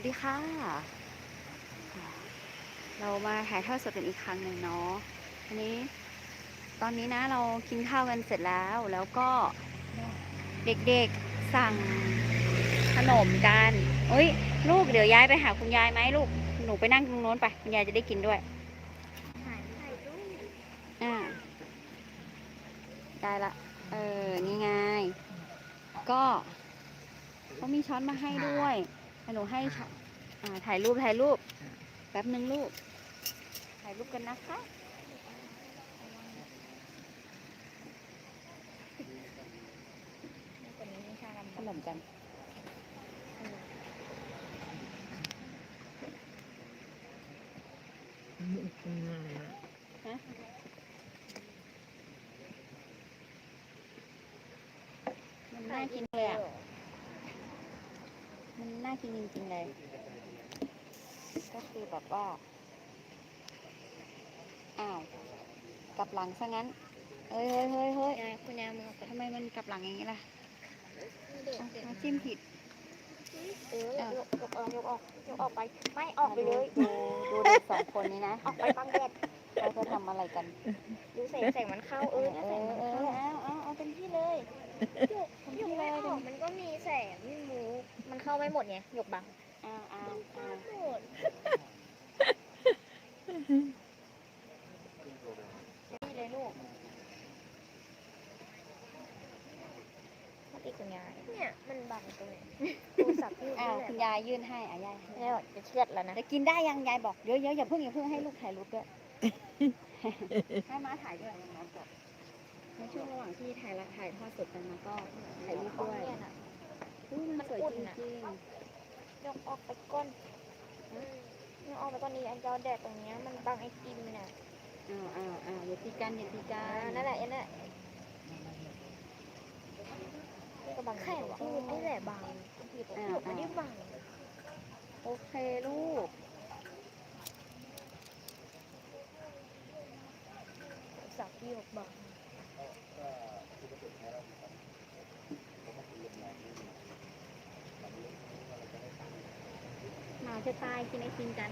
วัสดีค่ะ เรามาถ่ายทอดสดกันอีกครั้งหนึ่งเนาะอันนี้ ตอนนี้นะเรากินข้าวกันเสร็จแล้ว แล้วก็เด็กๆสั่งขนมกันเอ้ย ลูกเดี๋ยวย้ายไปหาคุณยายไหมลูก หนูไปนั่งตรงโน้นไป คุณยายจะได้กินด้วยอ่าได้ละ เออ นี่ไง ก็เขามีช้อนมาให้ด้วยให้หนูให้ช้อนอ่าถ่ายรูปถ่ายรูปแป๊บหนึ่งลูก ถ่ายรูปกันนะคะขนมกันฮะมันน่ากินเลยอะมั นน่ากินจริงๆเลย ก็คือแบบว่า อ้าว กลับหลังซะงั้น เฮ้ยเฮ้ยเฮ้ยเฮ้ยยายคุณยายมึงเอาไปทำไมมันกลับหลังอย่างนี้ล่ะเด็กอะเด็กอะจิ้มผิด เออยกยกออกยกออกยกออกไป ไม่ออกไปเลย ดูดูเด็กสองคนนี้นะ ออกไปบังแดดเขาจะทำอะไรกัน ดูแสงแสงมันเข้าเออถ้าเอแสงอมันเออเข้าเอาเอาเอาเต็มที่เลย เต็มยที่กเลไม่ยออกมันก็มีแสงมีหมูมันเข้าไม่หมดไงยกบังเอาเอาเอาหมดนี่เลยลูกปกติคุณยายเนี่ย มันบังตรงไหนดูสับยืดเอานี่แหคุณละยายยื่นให้อะยายเนี่ยจะเครียดแล้วนะจะกินได้ยังยายบอกเดี๋ยวเดี๋ยวอย่าเพิ่งอย่าเพิ่งให้ลูกถ่ายรูปด้วย ให้ม้าถ่ายด้วยม้าบอก ในช่วงระหว่างที่ถ่ายละถ่ายทอดสดกันมาก็ถ่ายรูปด้วยเนี่ยนะอุ๊ยมันสวยมันอุ่จนอะริงยกออกไปก้นยกออกไปก้นนี้อันจอแดดตรงเนี้ยมันบังไอติมน่ะๆอ้าวอ้าวอ้าวอย่าตีกันอย่าตีกัอ่านนั่นแหละอันนั่นแหละก็บังแค่ว่านี่แหละบังผิดหยกไม่ได้บังโอเคลูก สับหยกบัง จะตายกินไอติมกัน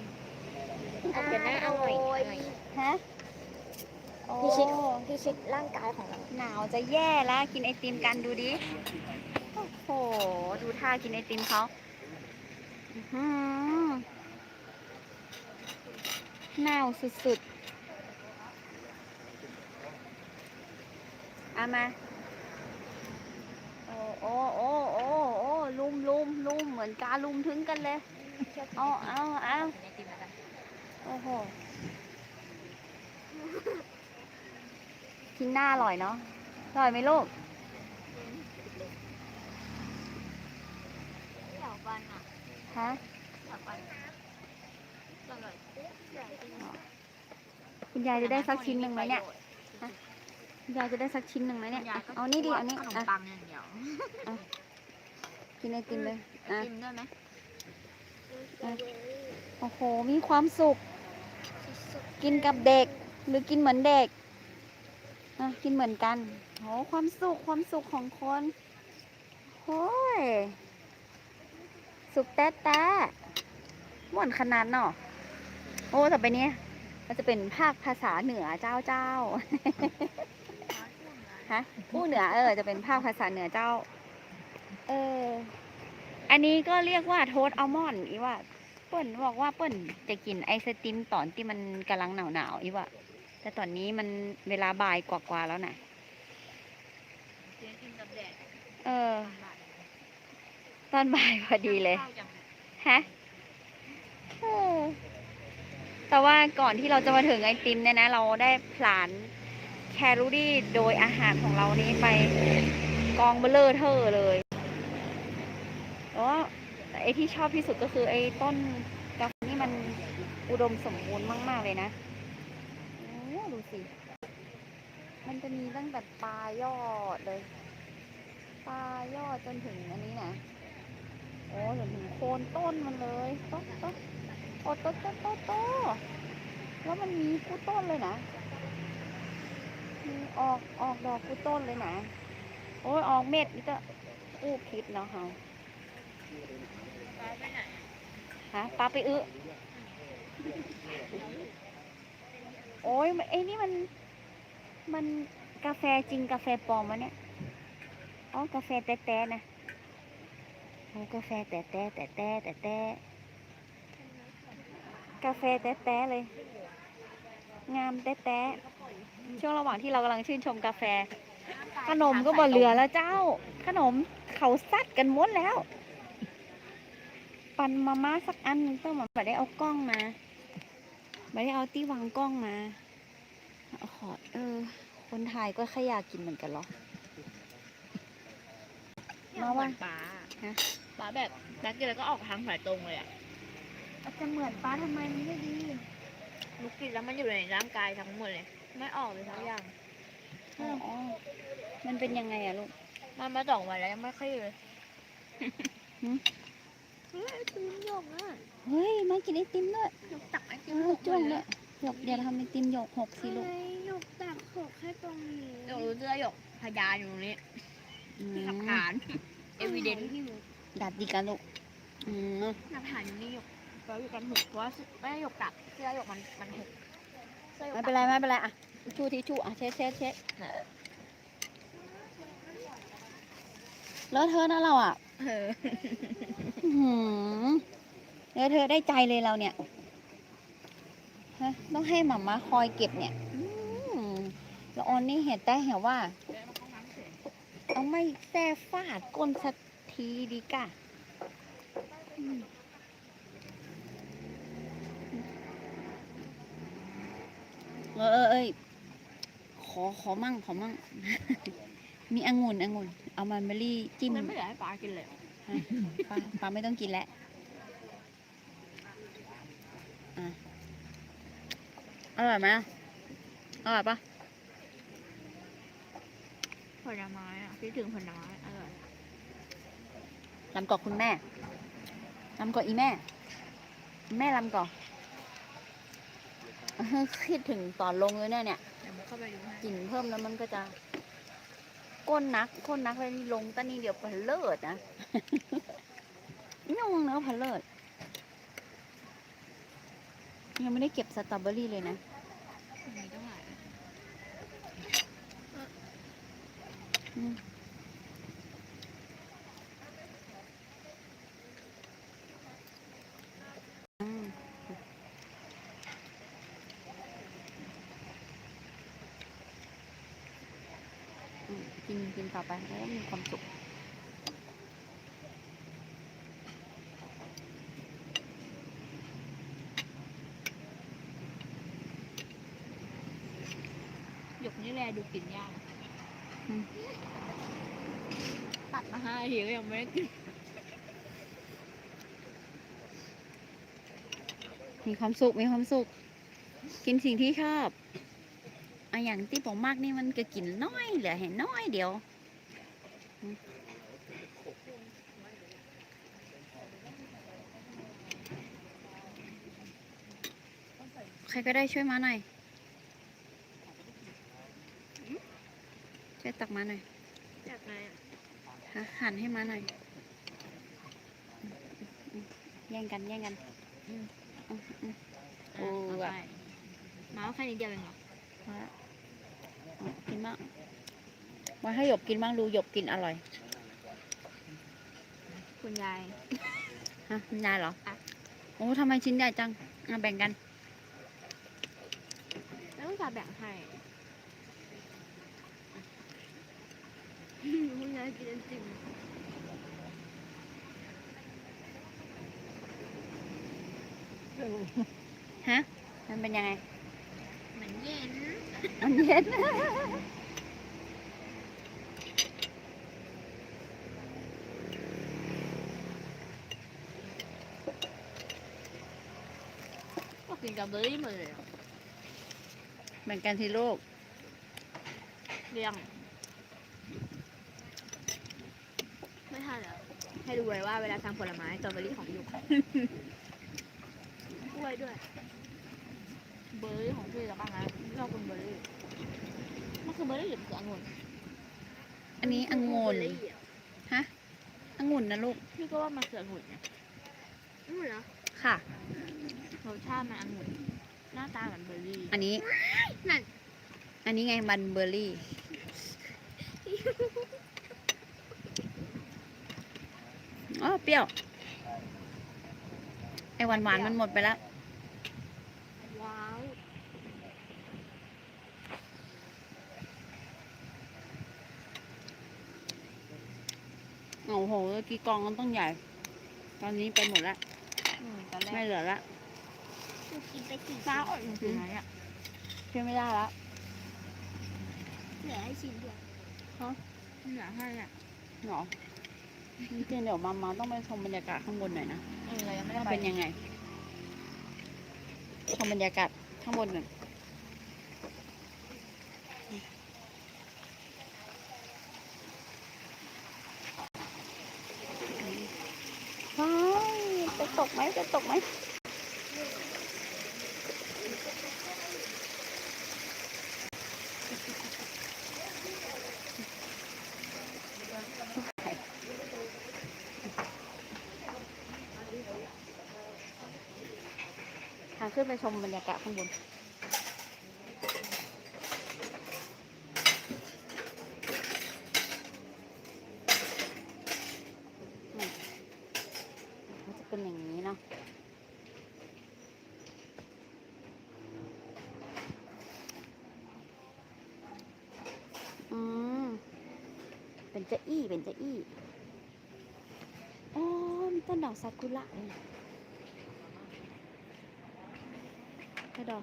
เอาเดี๋ยวนะเอาหน่อยฮะพี่ชิดพี่ชิดร่างกายของเราหนาวจะแย่แล้วกินไอติมกันดูดิโอ้โหดูท่ากินไอติมเขาอื้อหือหนาวสุดๆเอามาโอ้โอ้โอ้โอ้โอ้ลุมลุมลุมเหมือนกาลุมถึงกันเลย เอาเอาเอาโอ้โหกินหน้าอร่อยเนาะอร่อยไหมลูกเหล่าบันอะฮะเหล่าบันอร่อยคุณยายจะได้สักชิ้นหนึ่งไหมเนี่ยคุณยายจะได้สักชิ้นหนึ่งไหมเนี่ยอะเอานี่ดิเอานี่ขนมอะปังอย่างเดียวกินไอติมเลยอะกินด้วยไหม โอ้โห มีความสุข กินกับเด็ก หรือกินเหมือนเด็กอะกินเหมือนกันโหความสุข ความสุขของคนโอ้ย สุขแต๊ะแต๊ะม่วนขนาดเนาะ โอ้ต่อไปเนี้ยมันจะเป็นภาคภาษาเหนือเจ้าเจ้า ฮะผู้เหนือเออ จะเป็นภาคภาษาเหนือเจ้า เออ อันนี้ก็เรียกว่าโทสอัลมอนด์อีว่าเปิ้นบอกว่าเปิ้นจะกินไอศติมตอนที่มันกำลังหนาวๆอีว่าแต่ตอนนี้มันเวลาบ่ายกว่าๆแล้วนะเออ ตอนบ่ายพอดีเลยฮะแต่ว่าก่อนที่เราจะมาถึงไอติมเนี่ยนะ เราได้ผลานแคลอรี่โดยอาหารของเรานี้ไปกองเบลเลอร์เทอร์เลย แต่ว่าไอที่ชอบที่สุดก็คือไอต้นกาแฟนี่มันอุดมสมบูรณ์มาก ๆ เลยนะโอ้ดูสิ มันจะมีตั้งแต่ปลายยอดเลย ปลายยอดจนถึงอันนี้นะโอ้จนถึงโคนต้นมันเลยโต๊ะโต๊ะโอ้โต๊ะโต๊ะโต๊ะโต๊ะแล้วมันมีกู้ต้นเลยนะมีออกออกดอกกู้ต้นเลยนะโอ้ยออกเม็ดนี่ก็อู้พิษเนาะเฮา ฮฮะปลาไปอึโอ้ยไอ้นี่มัน มันกาแฟจริงกาแฟปลอมวะเนี่ย อ๋อ กาแฟแต้ๆนะโอ้กาแฟแต้ๆแต้ๆแต้ๆแต้ๆกาแฟแต้ๆเลย งามแต้ๆช่วงระหว่างที่เรากำลังชื่นชมกาแฟ ขนมก็บ่เหลือแล้วเจ้า ขนมเขาซัดกันหมดแล้ว ปันมาม่าสักอันหนึงต้องมาไม่ได้เอากล้องมาไม่ได้เอาที่วางกล้องมาเอาขอเออ คนไทยก็แค่อยากกินเหมือนกันเหรอมาว่าปลาฮะปลาแบบนักกินแล้วก็ออกทางสายตรงเลยอะอาจจะเหมือนป้าทำไมมันไม่ดีลูกกินแล้วมันอยู่ในร่างกายทั้งหมดเลย ไม่ออกเลยทั้งอย่างอ๋อมันเป็นยังไงอะลูก มันมาสองวันแล้วยังไม่ค่อยเลย หืมเฮ้ยตื่นหยกอะเฮ้ยมากินไอติมด้วยหยกตักไอติเอมอจ้วงด้วยหยกเดี๋ยวทำไอติมหยกหกสิลูกหยกตักหกแค่ตรงนี้หยกรู้เสื้อหยกพยานอยู่ตรงนี้อืมหลักฐานเอวิเดนที่หนูดัดดีกันลูกอืมหลักฐานอยู่นี่หยกเราอยู่กันหกเพราะว่าไม่ได้หยกตักเสื้อหยกมันมันหกเสื้อหยกไม่ตักเป็นไรไม่เป็นไรอะทิชชู่ทิชชู่อะเช็ดเช็ดเช็ดแล้วเธอะนะเราอะ เนื้อหือแล้วเธอได้ใจเลยเราเนี่ยฮะต้องให้หมาม่าคอยเก็บเนี่ยแล้วออนนี่เห็นแต่เห็นว่า เอาไม่แซ่ฟาดก้นสักทีดีกะเออเออเอ้ยขอขอมั่งขอมั่ง มีองุ่นองุ่นเอามันเบอรี่จิ้มมันไม่เหลือให้ปลากินเลย ปลาปาไม่ต้องกินแล้วอร่อยไหมอร่อยปะผลไม้อะคิดถึงผลไม้อร่อยลำกอกคุณแม่ลำกอกอีแม่ แม่ลำกอกคิดถึงตอนลงเลยเนี่ยเนี่ยกเข้าไปดูให้กินเพิ่มแล้วมันก็จะ ก้นนักก้นนักเลยลงตอนนี้เดี๋ยวพันเลิศนะนุ่งเนื้อะพันเลิศยังไม่ได้เก็บสตรอเบอรี่เลยนะมีตั้งหลายอืม กินกินต่อไปโอ้มีความสุขหยกนี่แลดูกินยากอืมตัดมาห้าทีก็ยังไม่ได้กินมีความสุข มีความสุข กินสิ่งที่ชอบ อะอย่างที่ผมมากนี่มันก็กินน้อยเหลือเห็นน้อยเดียวอืมใครก็ได้ช่วยมาหน่อยช่วยตักมาหน่อยจากไหนอะฮะหั่นให้มาหน่อยอืมอืมแย่งกันแย่งกันอืมอืมอืมโอ้เอาแบบไปมาเอาแค่นิดเดียวเองเหรอมาแล้วเอา กินบ้างมาให้หยกกินบ้างดูหยกกินอร่อย คุณยายฮะคุณยายเหรออะโอ้ทำไมชิ้นใหญ่จังเอาแบ่งกันแล้วก็จะแบ่งให้คุณยายกินจริงฮะมันเป็นยังไงเหมือนเย็น มันเย็นก็กินกับเบอร์รี่หมดเลยอะแบ่งกันทีลูกเรียง ไม่ทันแล้วให้ดูไว้ว่าเวลาทำผลไม้สตรอเบอร์รี่ของยุกกล้วยด้วย เบอร์รี่ของพี่แล้วบ้างนะ ชอบกินเบอร์รี่มันคือเบอร์รี่หรือมันคือองุ่นอันนี้องุ่นเบร์รี่อะองุ่นนะลูกพี่ก็ว่ามันคือองุ่นนะองุ่นเหรอค่ะรสชาติมันองุ่นหน้าตาเหมือนเบอร์รี่อันนี้นั่นอันนี้ไงมันเบอร์รี่อ๋อเปรี้ยวไอหวานหวานๆมันหมดไปแล้วว้ โอ้โหกี่กองมันต้องใหญ่ ตอนนี้ไปหมดแล้วอืมตอนแรไม่กเหลือละกูกินไปสี่ฟ้าอ่อนจริงๆนะเนี่ยเชื่อไม่ได้แล้วเหลือให้ชิ้นเดียวเหลือให้อะหรอจริงๆเดี๋ยวมามาต้องไปชมบรรยากาศข้างบนหน่อยนะเออเรายังไม่ได้ว่าไปเป็นยังไงชมบรรยากาศข้างบนหน่อยว้ายจะตก ไหมจะตกไหมทางขึ้นไปชมบรรยากาศข้างบน อืมมันจะเป็นอย่างนี้เนาะ อืม เป็นเจะอี้เป็นเจะอี้อ๋อมีต้นดอกซากุระเลยกระดอก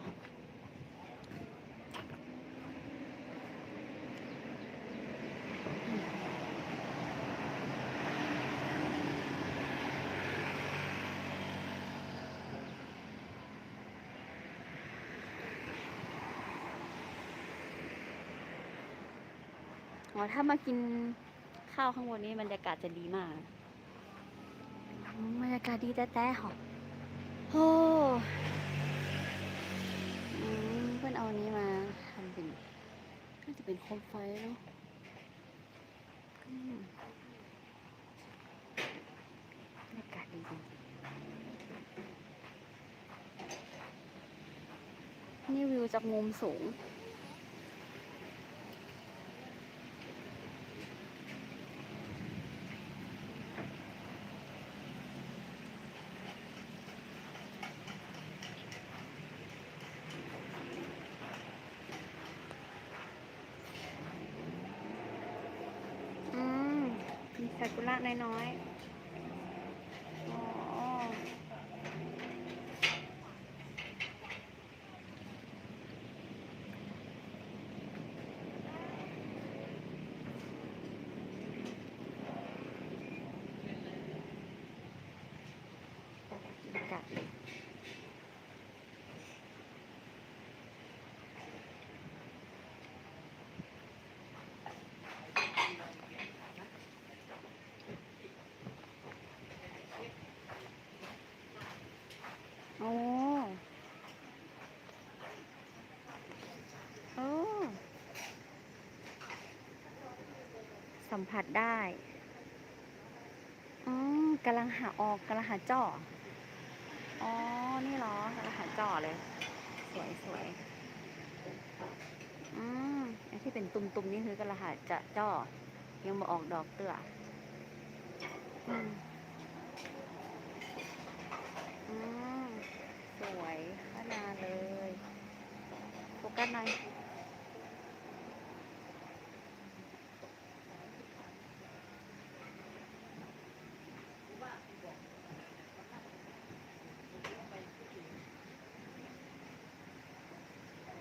อ๋อถ้ามากิน ข้าวข้างบนนี้บรรยากาศจะดีมากอืมบรรยากาศดีแต่แต่หอโอ้อืมเพื่อนเอาอันนี้มาทำเป็นน่าจะเป็นโคมไฟเนาะอืมบรรยากาศดีจริงนี่วิวจากมุมสูง อืม มีซา กุระน้อยๆ อ๋อ บรรยากาศดีโอ้โอ้สัมผัสได้อืมกำลังหาออกกำลังหาจ่อ อ๋อ นี่เหรอกำลังหาจ่อเลย สวยสวยอืมไอ้ที่เป็นตุ่มๆนี่คือกระหาจะจ่อยังมาออกดอกเตืออืมอืมสวยข นาเลยโฟกัสหน่อย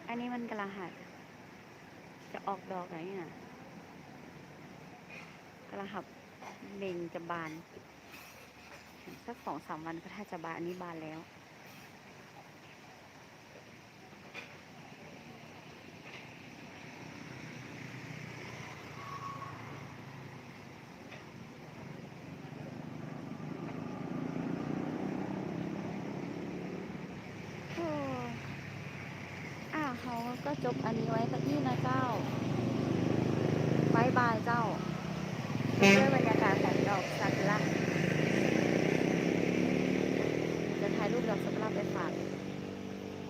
อันนี้มันกำลังหัดจะออกดอกไหนเนี่ยกำลังหับเบ่งจะบาน สักสองสามวันก็ถ้าจะบานอันนี้บานแล้ว โอ้อ้าวเขา ก็จบอันนี้ไว้สักที่นะเจ้าบายบายเจ้าด้วยบรรยากาศแสงดอกซากุระ